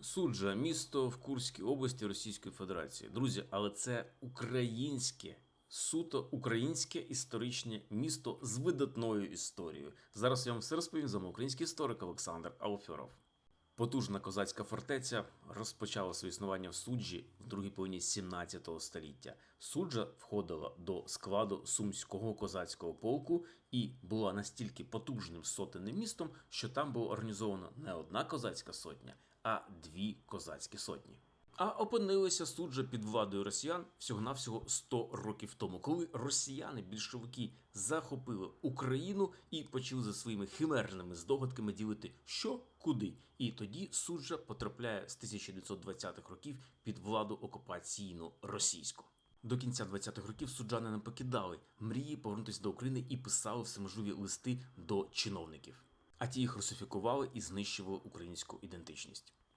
Суджа, місто в Курській області Російської Федерації. Друзі, але це українське, суто українське історичне місто з видатною історією. Зараз я вам все розповім з вами український історик Олександр Алфьоров. Потужна козацька фортеця розпочала своє існування в суджі в другій половині 17 століття. Суджа входила до складу сумського козацького полку і була настільки потужним сотенним містом, що там було організовано не одна козацька сотня, а дві козацькі сотні. А опинилися суджа під владою росіян всього-навсього 100 років тому, коли росіяни, більшовики, захопили Україну і почали за своїми химерними здогадками ділити що куди. І тоді суджа потрапляє з 1920-х років під владу окупаційну російську. До кінця 20-х років суджани не покидали мрії повернутися до України і писали всеможливі листи до чиновників. А ті їх русифікували і знищували українську ідентичність.